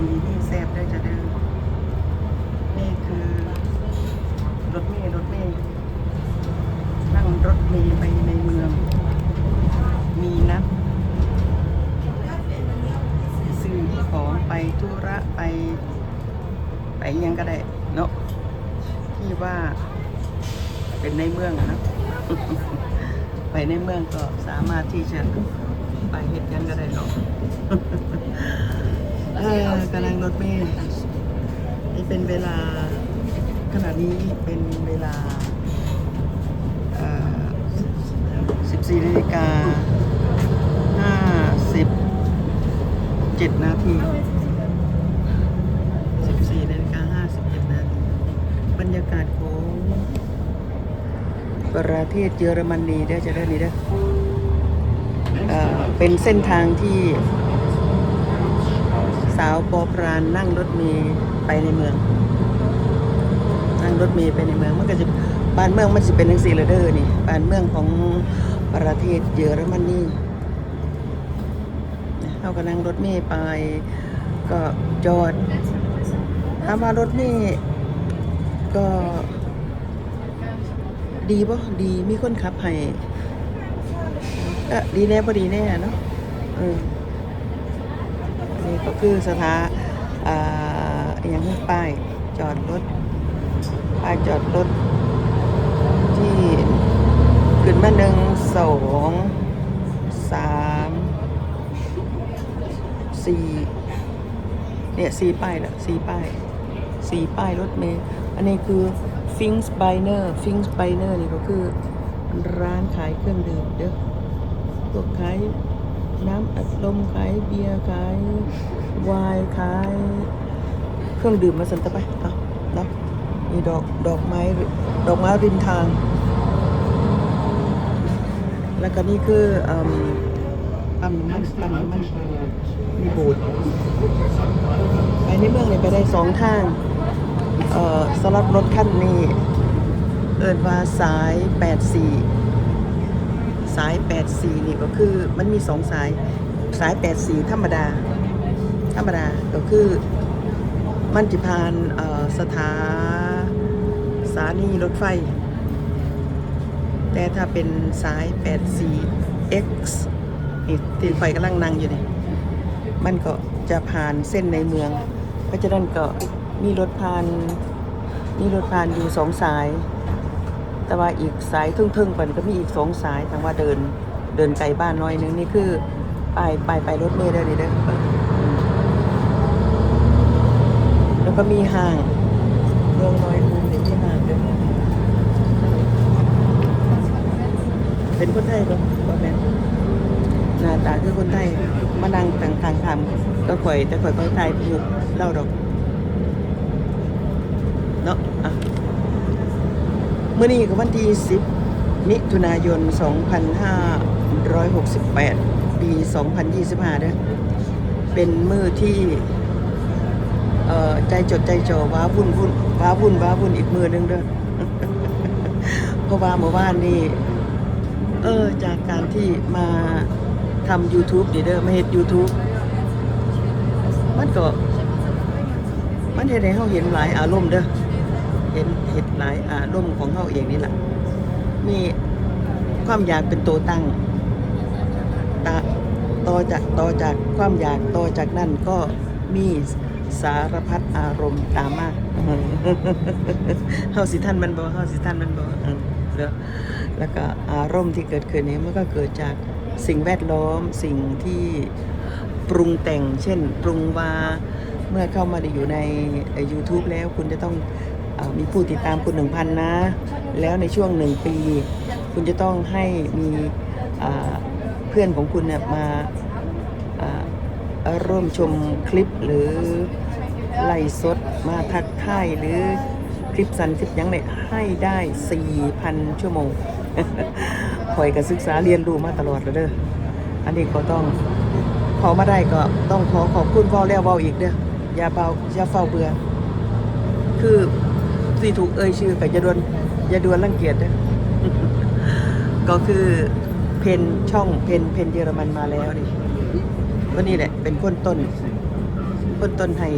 ดีนี่แซ่บได้จะเดินนี่คือรถเมล์รถเมล์นั่งรถเมล์ไปในเมือง มีนัดซื้อของไปธุระไปไปยังก็ได้เนาะที่ว่าเป็นในเมืองนะไปในเมืองก็สามารถที่จะไปเหตุยังก็ได้เนาะ เออกำลังรถเมล์นี่เป็นเวลาขณะนี้เป็นเวลา14นาฬิกา57นาที14นาฬิกา57นาทีบรรยากาศของประเทศเยอรมนีได้จะได้นี่ได้เป็นเส้นทางที่ สาวปอปรานนั่งรถเมล์ไปในเมือง นั่งรถเมล์ไปในเมืองมันก็จะบ้านเมืองมันจะเป็นทังสี่ระเดอร์นี่บ้านเมืองของประเทศเยอรมนีเราก็นั่งรถเมล์ไป ก็จอดถามว่ารถเมล์ก็ดีป่ะดีมีคนขับให้ก็ดีแน่พอดีแน่เนาะเออ ก็คือสถาอ่าอหย่างนี้ป้ายจอดรถป้ายจอดรถ ที่ขึ้นมาหนึ่งสองสามสี่เนี่ยสี่ป้ายละสี่ป้ายสี่ป้ายรถเมล์อันนี้คือฟิงส์ไบเนอร์ฟิงส์ไบเนอร์นี่ก็คือร้านขายเครื่องดื่มเด้อพวกขาย น้ำอัดลมขายเบียร์ขายไวน์ขาย เครื่องดื่มมาสันตะไปเอาเนาะมีดอกดอกไม้ดอกไม้ริมทาง แล้วก็นี่คืออืมปั๊มน้ำมันปั๊มน้ำมันมีโบูดไปในเมืองเนี่ยไปได้สองทางเอ่อสำหรับรถคันนี้ เอินว่าสาย 84 สาย 84 นี่ก็คือมันมีสองสายสาย 84 ธรรมดา ธรรมดาก็คือมันจะผ่านสถาสถานีรถไฟ แต่ถ้าเป็นสาย 84X นี่ที่ไฟกำลังนั่งอยู่นี่มันก็จะผ่านเส้นในเมือง เพราะฉะนั้นก็มีรถผ่านมีรถผ่านอยู่สองสาย แต่ว่าอีกสายทึ่งๆไปก็มีอีกสองสายทางว่าเดินเดินไกลบ้านน้อยนึงนี่คือไปไปไปรถเมล์ได้เลยเด้อแล้วก็มีห้างเมืองน้อยมุมนี่ที่ห้างเด้อเป็นคนไทยก็ก็แม่นหน้าตาคือคนไทยมานั่งต่างทางทำก็ข่อยแต่ข่อยก็ไทยพูดเล่าดอกเนาะอะ มื่อนี้ก็วันที่ 10 มิถุนายน 2568 ปี 2025เด้อเป็นมือที่เอ่อใจจดใจจ่อว้าวุ่นวุ่นว้าวุ่นว้าวุ่นอีกมือหนึงเด้อเพราะว่าเมื่อวานนี่เออจากการที่มาทำ YouTube เด้อมาเฮ็ด YouTube มันก็ มันเฮ็ดให้เฮาเห็นหลายอารมณ์เด้อ เห็นเห็ดหลายอารมณ์ของเขาเองนี่แหละมีความอยากเป็นตัวตั้งตาต่อจากต่อจากความอยากต่อจากนั้นก็มีสารพัดอารมณ์ตามมาเฮาสิท่านมันบ่เฮาสิท่านมันบ่เออแล้วแล้วก็อารมณ์ที่เกิดขึ้นนี้มันก็เกิดจากสิ่งแวดล้อมสิ่งที่ปรุงแต่ง เช่น ปรุงว่าเมื่อเข้ามาอยู่ใน YouTube แล้วคุณจะต้อง มีผู้ติดตามคุณหนึ่งพันนะ แล้วในช่วงหนึ่งปี คุณจะต้องให้มีเพื่อนของคุณเนี่ยมาร่วมชมคลิปหรือไล่สดมาทักทายหรือคลิปสั้นคลิปยังเนี่ยให้ได้ 4,000 ชั่วโมงคอยกับศึกษาเรียนรู้มาตลอดเลยเด้อ อันนี้ก็ต้องพอมาได้ก็ต้องขอขอบคุณเว้าแล้วเว้าอีกเด้ออย่าเบาอย่าเฝ้าเบื่อคือ ที่ถูกเอ่ยชื่อกับยาดวนยาดวนรังเกียจนะก็คือเพนช่องเพนเพนเยอรมันมาแล้วนี่ก็นี่แหละ เป็นคนต้นคนต้นให้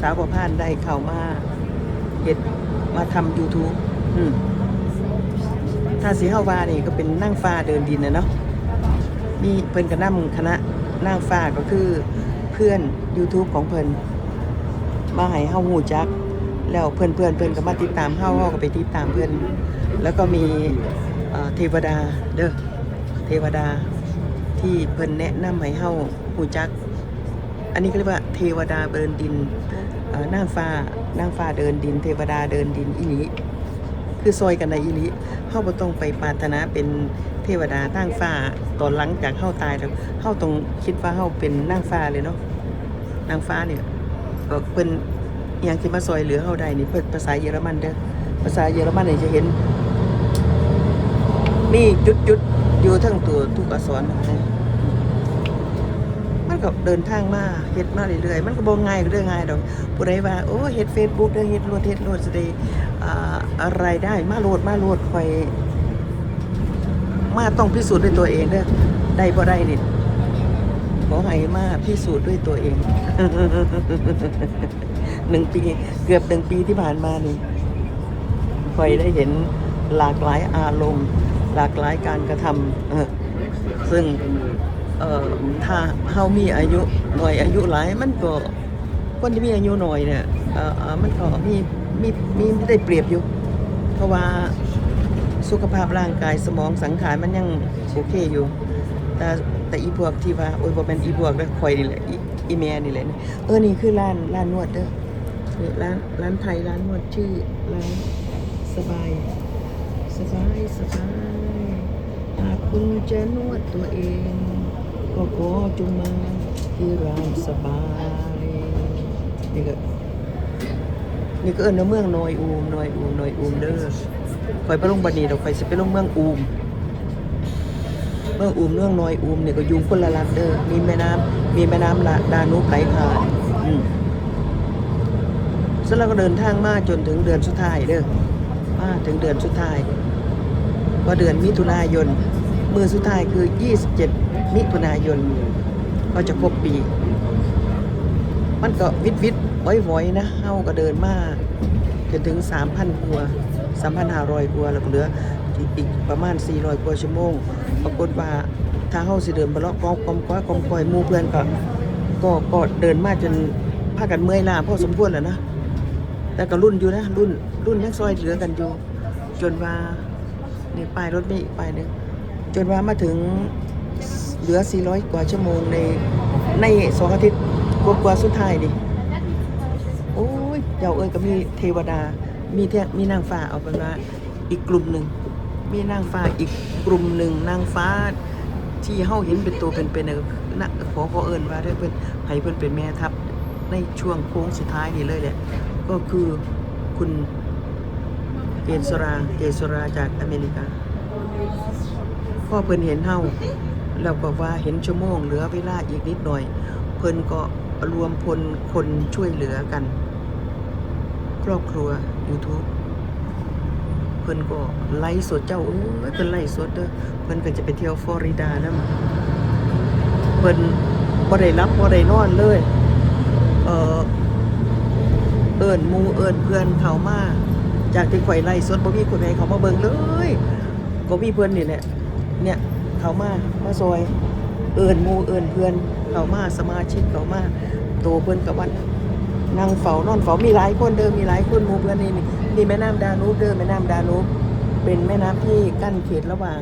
สาวประพานได้เข้ามาเฮ็ดมาทำ YouTube อืมถ้าสีเฮาว่านี่ก็เป็นนั่งฟ้าเดินดินนะเนาะมีเพิ่นก็นำคณะนั่งฟ้าก็คือเพื่อน YouTube ของเพิ่นมาให้เฮาฮู้จัก แล้วเพื่อนเพื่อนๆเพื่อนก็มาติดตามเฮาเฮาก็ไปติดตามเพื่อน แล้วก็มีเอ่อเทวดาเด้อเทวดาที่เพิ่นแนะนำให้เฮาฮู้จัก อันนี้ก็เรียกว่าเทวดาเดินดินเอ่อนางฟ้านางฟ้าเดินดิน เทวดาเดินดินอีหลีคือซอยกันในอีหลีเฮาบ่ต้องไปปรารถนาเป็นเทวดานางฟ้าตอนหลังจากเฮาตายแล้วเฮาต้องคิดว่าเฮาเป็นนางฟ้าเลยเนาะนางฟ้าเนี่ยก็เพิ่น อหยังที่มาซอยเหลือเฮาได้นี่เพิ่นภาษาเยอรมันเด้อภาษาเยอรมันนี่จะเห็น มีจุดๆอยู่ทั้งตัวทุกอักษรเลยมันก็เดินทางมาเฮ็ดมาเรื่อยๆมันก็บ่ง่ายเรื่องง่ายดอกผู้ใดว่าโอ้เฮ็ด Facebook เด้อเฮ็ดโลดเฮ็ดโลดสิได้อ่าอะไรได้มาโลดมาโลดคอยมาต้องพิสูจน์ด้วยตัวเองเด้อได้บ่ได้นี่ขอให้มาพิสูจน์ด้วยตัวเอง หนึ่งปี เกือบหนึ่งปีที่ผ่านมานี่คอยได้เห็นหลากหลายอารมณ์ หลากหลายการกระทำซึ่งถ้าเฮามีอายุหน่อยอายุหลายมันก็คนที่มีอายุหน่อยเนี่ยมันก็มีมีมีมีได้เปรียบอยู่ เพราะว่าสุขภาพร่างกายสมองสังขารมันยังโอเคอยู่ แต่แต่อีพวกที่ว่าโอ้ยบ่แม่นอีพวกแล้วคอยนี่แหละอีอีแม่นี่แหละเออนี่คือร้านร้านนวดเด้อ นี่ร้านร้านไทยร้านนวดชื่อร้านสบาย สบายสบายหากคุณจะนวดตัวเอง ก็ขอจงมาที่ร้านสบายนี่ก็นี่ก็เอิ้นว่าเมืองนอยอูมนอยอูมนอยอูมเด้อคอยไปลงบัดนี้ดอกคอยสิไปลงเมืองอูม เมืองอูมเมืองนอยอูมเนี่ยก็ยู่งคนละรัฐเด้อมีแม่น้ำมีแม่น้ำละดานุบไหลผ่านอืม แล้วก็เดินทางมาจนถึงเดือนสุดท้ายเด้อมาถึงเดือนสุดท้ายว่าเดือนมิถุนายนมือสุดท้ายคือ 27 มิถุนายนก็จะครบปี มันก็วิดวิดว้อยว้อยๆนะเฮาก็เดินมาจนถึง 3,000กว่า3,500กว่าแล้วก็เหลืออีกประมาณ 400กว่าชั่วโมงปรากฏว่าถ้าเฮาสิเดินบเลาะกองกอมก้อยกอมก้อยมู่เพื่อนก็ก็ก็เดินมาจนพากันเมื่อยล้าพอสมควรแล้วนะ แต่ก็รุ่นอยู่นะรุ่นรุ่นยังซอยเหลือกันอยู่ จนว่านี่ป้ายรถนี่ป้ายหนึงจนว่ามาถึงเหลือ 400 กว่าชั่วโมงในในสองอาทิตย์กว่าๆสุดท้ายดิโอ้ยเจ้าเอ้ยก็มีเทวดา มีเทมีนางฟ้าเอาเป็นว่าอีกกลุ่มหนึ่งมีนางฟ้าอีกกลุ่มหนึ่งนางฟ้าที่เฮาเห็นเป็นตัวเป็นเนี่ยนะขอขอเอิ้นว่าได้เพิ่นให้เพิ่นเป็นแม่ทัพในช่วงโค้งสุดท้ายนี่เลยแหละ ก็คือคุณเกษราเกษราจากอเมริกาพ่อเพิ่นเห็นเฮาแล้วก็ว่าเห็นชั่วโมงเหลือเวลาอีกนิดหน่อย เพิ่นก็รวมพลคนช่วยเหลือกัน ครอบครัว YouTube เพิ่นก็ไล่สดเจ้าเอ้ยเพิ่นไล่สดเด้อเพิ่นก็จะไปเที่ยวฟลอริดานํเพิ่นบ่ได้รับบ่ได้นอนเลย เอ่อ เอิญมูเอิญเพื่อนเขามา จากที่ข่อยไล่สดบ่มีคนใดเขามาเบิ่งเลยก็มีเพื่อนนี่แหละเนี่ยเขามามาซอย เอิญมูเอิญเพื่อนเขามาสมาชิกเขามาโตเพิ่อนกับวันนั่งเฝ้านอนเฝ้ามีหลายคนเดิมมีหลายคนมูเพื่อนนี่นี่แม่น้ำดานูบเดิมแม่น้ำดานูบเป็นแม่น้ำที่กั้นเขตระหว่าง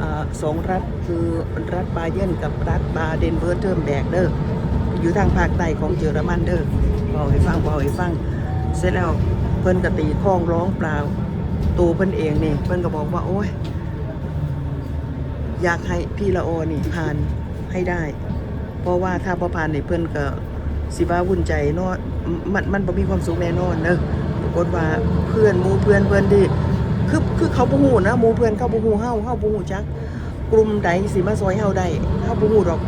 อ่าสองรัฐคือรัฐบาเยนกับรัฐบาเดนเวิร์เทิร์มแบกเด้ออยู่ทางภาคใต้ของเยอรมันเด้อ บอกให้ฟังบอกให้ฟัง เสร็จแล้วเพิ่นก็ตีข้องร้องเปล่าตัวเพิ่นเองนี่เพิ่นก็บอกว่าโอ้ย อยากให้พี่ละโอนี่ผ่านให้ได้ เพราะว่าถ้าพอผ่านนี่เพิ่นก็สิบ้าวุ่นใจเนาะมันมันบ่มีความสุขแน่นอนเด้อปรากฏว่าเพื่อนมูเพื่อนเพื่อนที่คือคือเขาบ่ฮู้นะมูเพื่อนเขาบ่ฮู้เฮาเฮาบ่ฮู้จัก กลุ่มใดสิมาซอยเฮาได้เฮาบ่ฮู้ดอก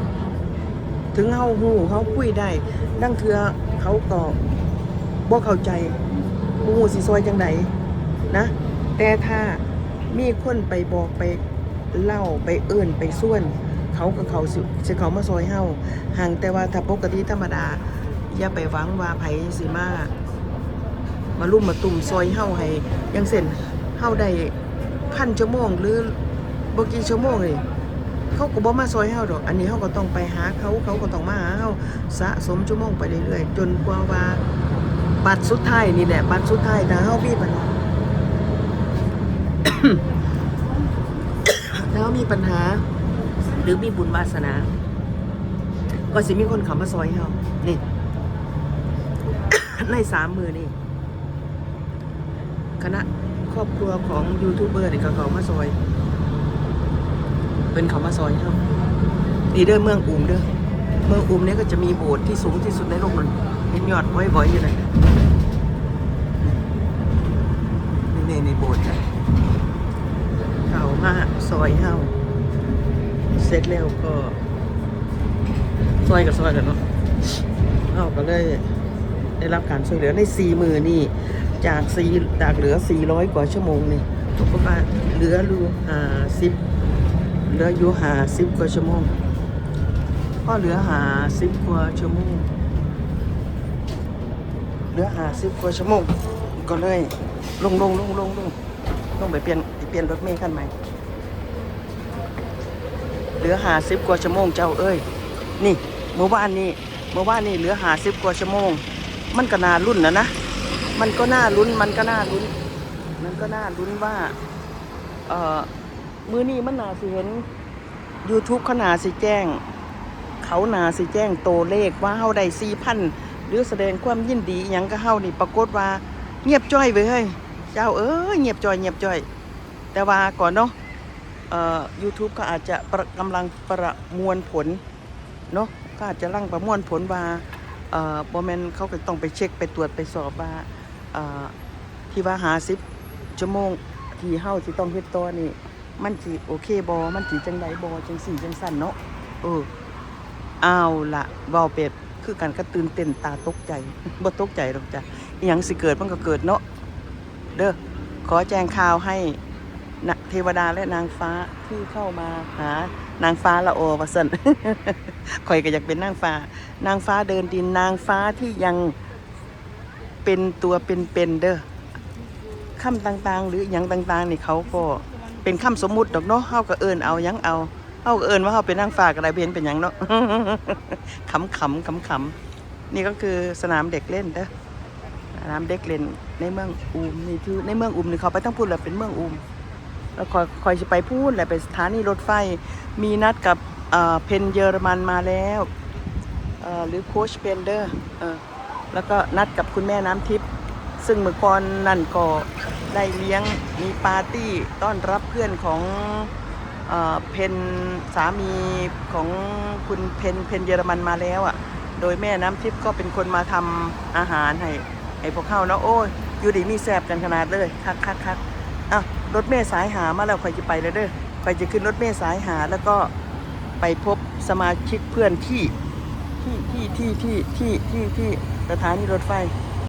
ถึงเฮาฮู้เฮาคุยได้ดังเทือเขาก็บ่เข้าใจบ่ฮู้สิซอยจังไดนะ แต่ถ้ามีคนไปบอกไปเล่าไปเอิ้นไปส่วน เขากับเขาสิเขามาซอยเฮาห่างแต่ว่าถ้าปกติธรรมดา อย่าไปหวังว่าไผสิมามาลุ่มมาตุ่มซอยเฮาให้ยังเส้นเฮาได้พันชั่วโมงหรือบ่กี่ชั่วโมงเลย เขาก็บ่มาซอยเฮาดอก อันนี้เฮาก็ต้องไปหาเขาเขาก็ต้องมาหาเฮาสะสมชั่วโมงไปเรื่อยๆจนกว่าว่าบัตรสุดท้ายนี่แหละบัตรสุดท้ายถ้าเฮามีปัญหาถ้าเฮามีปัญหา หรือมีบุญวาสนา ก็สิมีคนเขามาซอยเฮานี่ในสามมือนี่คณะครอบครัวของยูทูบเบอร์นี่ก็เขามาซอย เป็นเขามาซอยครับนี่เด้อเมืองอุมเด้อเมืองอุมเนี่ยก็จะมีโบสถ์ที่สูงที่สุดในโลกนั่นเห็นยอดไว้บ่อยอยู่เลยนี่นี่นี่โบสถ์จ้ะเขามาซอยเฮาเสร็จแล้วก็ซอยกับซอยกันเนาะเฮาก็เลยได้รับการช่วยเหลือในสี่มือนี่จากสี่จากเหลือ400กว่าชั่วโมงนี่ทุกคนว่าเหลือรูหาสิบ เหลืออยู่หาสิบกว่าชั่วโมงก็เหลือหาสิบกว่าชั่วโมงเหลือหาสิบกว่าชั่วโมงก็เลยลงลงลงลงลงลงไปเปลี่ยนไปเปลี่ยนรถเมล์คันใหม่เหลือหาสิบกว่าชั่วโมงเจ้าเอ้ยนี่เมื่อวานนี้เมื่อวานนี้เหลือหาสิบกว่าชั่วโมง มันก็น่ารุ่นนะนะมันก็น่าลุ้นมันก็น่าลุ้นมันก็น่าลุ้นว่าเอ่อ มือนี้มันนาสิเห็น YouTube เขานาสิแจ้ง เขานาสิแจ้งโตเลขว่าเฮาได้สี่พันหรือแสดงความยินดีอยังก็เฮานี่ปรากฏว่า เงียบจ้อยเว้ยเฮ้ยเจ้าเอ้ยเงียบจ้อยเงียบจ้อย แต่ว่าก่อนเนาะเอ่อ YouTube ก็อาจจะประกำลังประมวลผลเนาะก็อาจจะร่างประมวลผลว่าเอ่อบอแมนเขาก็ต้องไปเช็คไปตรวจไปสอบว่าเอ่อที่ว่าหาสิบชั่วโมงที่เฮาที่ต้องเฮ็ดตัวนี่ มันสิโอเคบอมันสิจังใดบอจังสี่จังสั้นเนาะเออเอาละเว้าเป็ดคือกันก็ตื่นเต้นตาตกใจบ่ตกใจหรอกจ้ะอหยังสิเกิดมันก็เกิดเนาะเด้อขอแจ้งข่าวให้นะเทวดาและนางฟ้าที่เข้ามาหานางฟ้าละโอว่าซั่นข่อยก็อยากเป็นนางฟ้า นางฟ้าเดินดินนางฟ้าที่ยังเป็นตัวเป็นๆเด้อคำต่างๆ หรืออย่างต่างๆนี่เขาก็ เป็นคำสมมุติดอกเนาะเฮาก็เอิ้นเอายังเอาเฮาก็เอิ้นว่าเฮาเป็นนางฟ้าก็ได้เห็นเป็นหยังเนาะขำๆขำๆนี่ก็คือสนามเด็กเล่นเด้อสนามเด็กเล่นในเมืองอูมนี่คือในเมืองอูมนี่เขาไปต้องพูดแหละเป็นเมืองอูมแล้วคอยคอยจะไปพูดแหละไปสถานีรถไฟมีนัดกับเอ่อเพนเยอรมันมาแล้วเอ่อหรือโคชเพนเดอร์เออแล้วก็นัดกับคุณแม่น้ำทิพย์ ซึ่งเมื่อก่อนนั่นก็ได้เลี้ยงมีปาร์ตี้ต้อนรับเพื่อนของเอเพนสามีของคุณเพนเพนเยอรมันมาแล้วอะ่ะ โดยแม่น้ำทิพย์ก็เป็นคนมาทำอาหารให้ให้พวกเขาเนาะโอ้ยอยู่ดีมีแซบกันขนาดเลยคักคักคักอะรถเมล์สายหามาแล้วใครจะไปเลยเด้อใครจะขึ้นรถเมล์สายหาแล้วก็ไปพบสมาชิกเพื่อนที่ที่ที่ที่ที่ที่ที่ที่สถานีรถไฟ